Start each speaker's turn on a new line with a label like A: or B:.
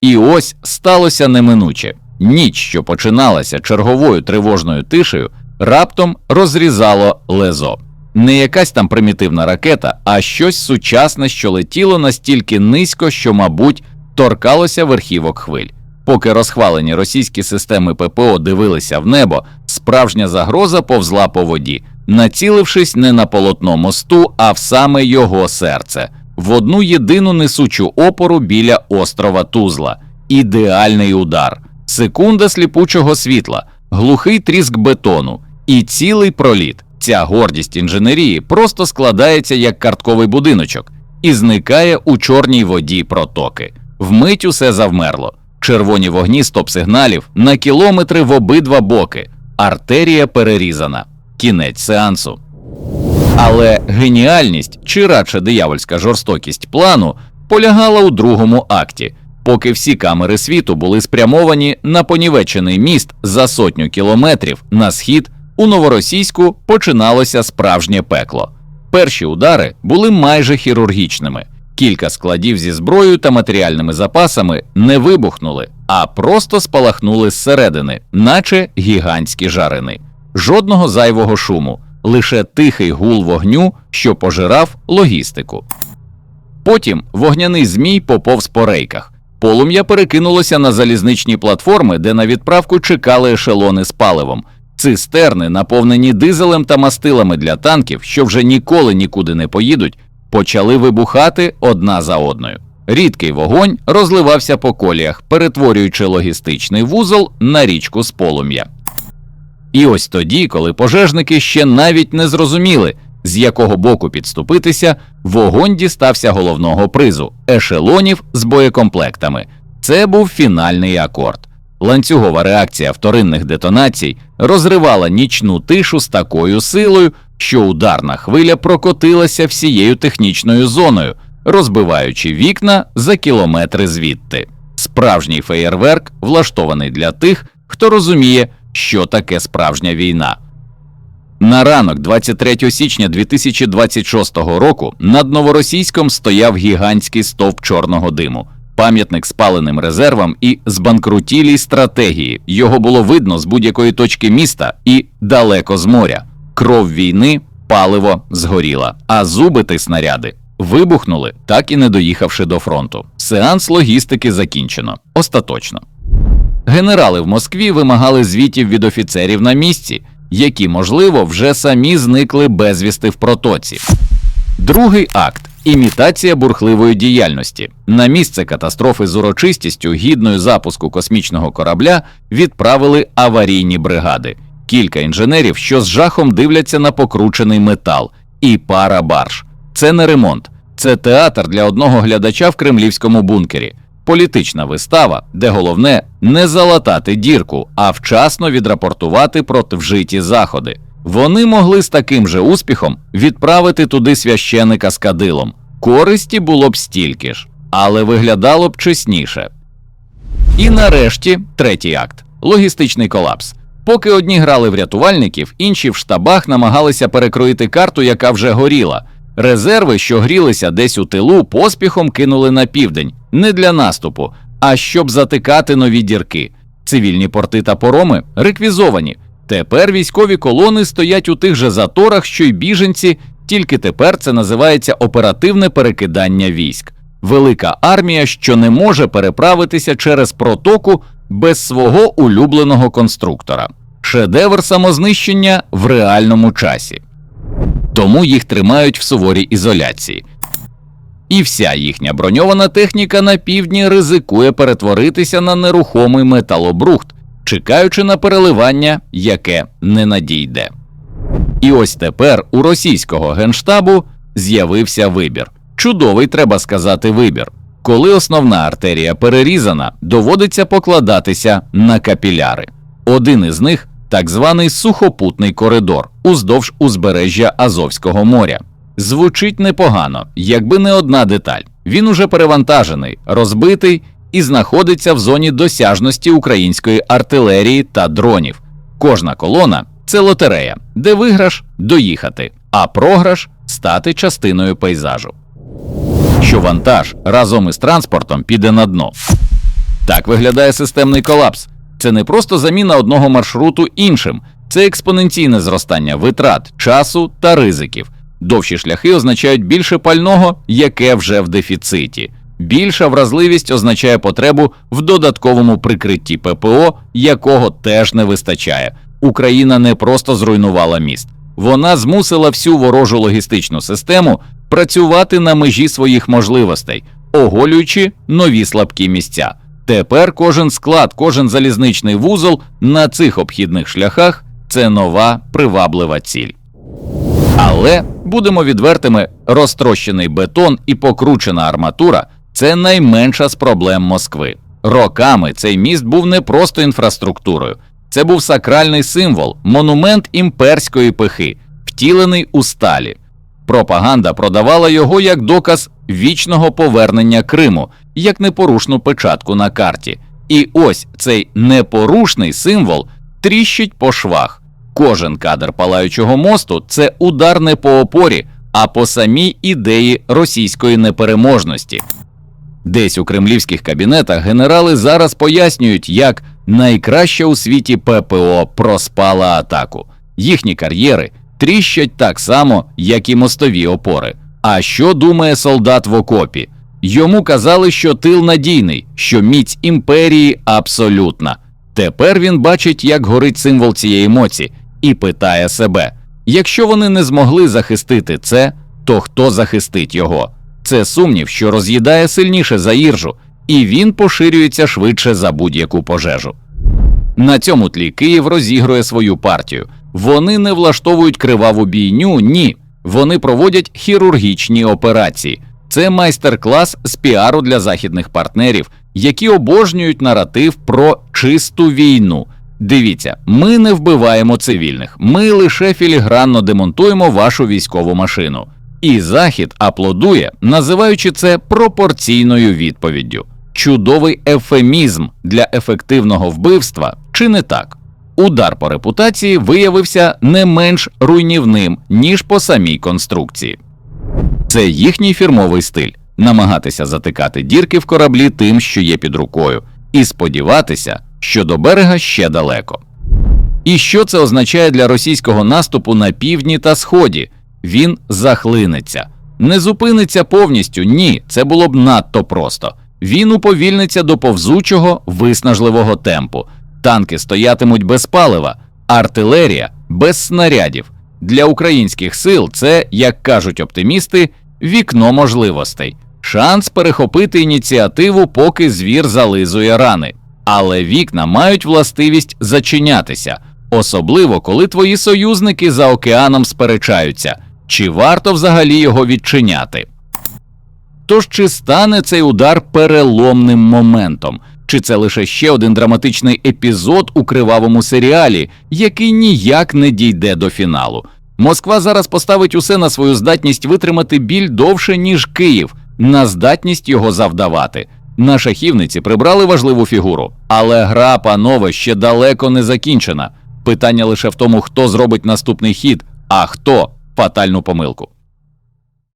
A: І ось сталося неминуче. Ніч, що починалася черговою тривожною тишею, раптом розрізало лезо. Не якась там примітивна ракета, а щось сучасне, що летіло настільки низько, що, мабуть, торкалося верхівок хвиль. Поки розхвалені російські системи ППО дивилися в небо, справжня загроза повзла по воді, націлившись не на полотно мосту, а в саме його серце, в одну єдину несучу опору біля острова Тузла. Ідеальний удар, секунда сліпучого світла, глухий тріск бетону і цілий проліт. Ця гордість інженерії просто складається як картковий будиночок і зникає у чорній воді протоки. Вмить усе завмерло. Червоні вогні стоп-сигналів на кілометри в обидва боки. Артерія перерізана. Кінець сеансу. Але геніальність чи радше диявольська жорстокість плану полягала у другому акті, поки всі камери світу були спрямовані на понівечений міст за сотню кілометрів на схід. У новоросійську починалося справжнє пекло. Перші удари були майже хірургічними. Кілька складів зі зброєю та матеріальними запасами не вибухнули, а просто спалахнули зсередини, наче гігантські жарини. Жодного зайвого шуму, лише тихий гул вогню, що пожирав логістику. Потім вогняний змій поповз по рейках. Полум'я перекинулося на залізничні платформи, де на відправку чекали ешелони з паливом. Цистерни, наповнені дизелем та мастилами для танків, що вже ніколи нікуди не поїдуть, почали вибухати одна за одною. Рідкий вогонь розливався по коліях, перетворюючи логістичний вузол на річку з полум'я. І ось тоді, коли пожежники ще навіть не зрозуміли, з якого боку підступитися, вогонь дістався головного призу ешелонів з боєкомплектами. Це був фінальний акорд. Ланцюгова реакція вторинних детонацій розривала нічну тишу з такою силою, що ударна хвиля прокотилася всією технічною зоною, розбиваючи вікна за кілометри звідти. Справжній феєрверк влаштований для тих, хто розуміє, що таке справжня війна. На ранок, 23 січня 2026 року, над новоросійськом стояв гігантський стовп чорного диму, пам'ятник спаленим резервам і збанкрутілій стратегії. Його було видно з будь-якої точки міста і далеко з моря. Кров війни, паливо згоріла, а зуби та снаряди вибухнули, так і не доїхавши до фронту. Сеанс логістики закінчено остаточно. Генерали в Москві вимагали звітів від офіцерів на місці, які, можливо, вже самі зникли безвісти в протоці. Другий акт імітація бурхливої діяльності. На місце катастрофи з урочистістю, гідною запуску космічного корабля, відправили аварійні бригади. Кілька інженерів, що з жахом дивляться на покручений метал, і пара барж. Це не ремонт, це театр для одного глядача в кремлівському бункері. Політична вистава, де головне не залатати дірку, а вчасно відрапортувати про вжиті заходи. Вони могли з таким же успіхом відправити туди священика з кадилом. Користі було б стільки ж, але виглядало б чесніше. І нарешті третій акт логістичний колапс. Поки одні грали в рятувальників, інші в штабах намагалися перекроїти карту, яка вже горіла. Резерви, що грілися десь у тилу, поспіхом кинули на південь, не для наступу, а щоб затикати нові дірки. Цивільні порти та пороми реквізовані. Тепер військові колони стоять у тих же заторах, що й біженці, тільки тепер це називається оперативне перекидання військ. Велика армія, що не може переправитися через протоку без свого улюбленого конструктора. Шедевр самознищення в реальному часі. Тому їх тримають в суворій ізоляції. І вся їхня броньована техніка на півдні ризикує перетворитися на нерухомий металобрухт, чекаючи на переливання, яке не надійде. І ось тепер у російського генштабу з'явився вибір. Чудовий, треба сказати, вибір. Коли основна артерія перерізана, доводиться покладатися на капіляри. Один із них так званий сухопутний коридор уздовж узбережжя Азовського моря. Звучить непогано, якби не одна деталь. Він уже перевантажений, розбитий і знаходиться в зоні досяжності української артилерії та дронів. Кожна колона це лотерея, де виграш доїхати, а програш стати частиною пейзажу. Що вантаж разом із транспортом піде на дно. Так виглядає системний колапс. Це не просто заміна одного маршруту іншим, це експоненційне зростання витрат, часу та ризиків. Довші шляхи означають більше пального, яке вже в дефіциті. Більша вразливість означає потребу в додатковому прикритті ППО, якого теж не вистачає. Україна не просто зруйнувала міст, вона змусила всю ворожу логістичну систему працювати на межі своїх можливостей, оголюючи нові слабкі місця. Тепер кожен склад, кожен залізничний вузол на цих обхідних шляхах це нова приваблива ціль. Але будемо відвертими, розтрощений бетон і покручена арматура це найменша з проблем Москви. Роками цей міст був не просто інфраструктурою, це був сакральний символ, монумент імперської пихи, втілений у сталі. Пропаганда продавала його як доказ вічного повернення Криму, як непорушну печатку на карті. І ось цей непорушний символ тріщить по швах. Кожен кадр палаючого мосту це удар не по опорі, а по самій ідеї російської непереможності. Десь у кремлівських кабінетах генерали зараз пояснюють, як найкраща у світі ППО проспала атаку. Їхні кар'єри тріщать так само, як і мостові опори. А що думає солдат в окопі? Йому казали, що тил надійний, що міць імперії абсолютна. Тепер він бачить, як горить символ цієї моці, і питає себе: якщо вони не змогли захистити це, то хто захистить його? Це сумнів, що роз'їдає сильніше за іржу, і він поширюється швидше за будь-яку пожежу. На цьому тлі Київ розігрує свою партію. Вони не влаштовують криваву бійню, ні. Вони проводять хірургічні операції. Це майстер-клас з піару для західних партнерів, які обожнюють наратив про чисту війну. Дивіться, ми не вбиваємо цивільних, ми лише філігранно демонтуємо вашу військову машину. І Захід аплодує, називаючи це пропорційною відповіддю. Чудовий ефемізм для ефективного вбивства, чи не так? Удар по репутації виявився не менш руйнівним, ніж по самій конструкції. Це їхній фірмовий стиль намагатися затикати дірки в кораблі тим, що є під рукою, і сподіватися, що до берега ще далеко. І що це означає для російського наступу на півдні та сході? Він захлинеться, не зупиниться повністю. Ні, це було б надто просто. Він уповільниться до повзучого виснажливого темпу. Танки стоятимуть без палива, артилерія без снарядів. Для українських сил це, як кажуть оптимісти, вікно можливостей, шанс перехопити ініціативу, поки звір зализує рани. Але вікна мають властивість зачинятися, особливо коли твої союзники за океаном сперечаються, чи варто взагалі його відчиняти. Тож чи стане цей удар переломним моментом? Чи це лише ще один драматичний епізод у кривавому серіалі, який ніяк не дійде до фіналу? Москва зараз поставить усе на свою здатність витримати біль довше, ніж Київ, на здатність його завдавати. На шахівниці прибрали важливу фігуру, але гра, панове, ще далеко не закінчена. Питання лише в тому, хто зробить наступний хід, а хто фатальну помилку.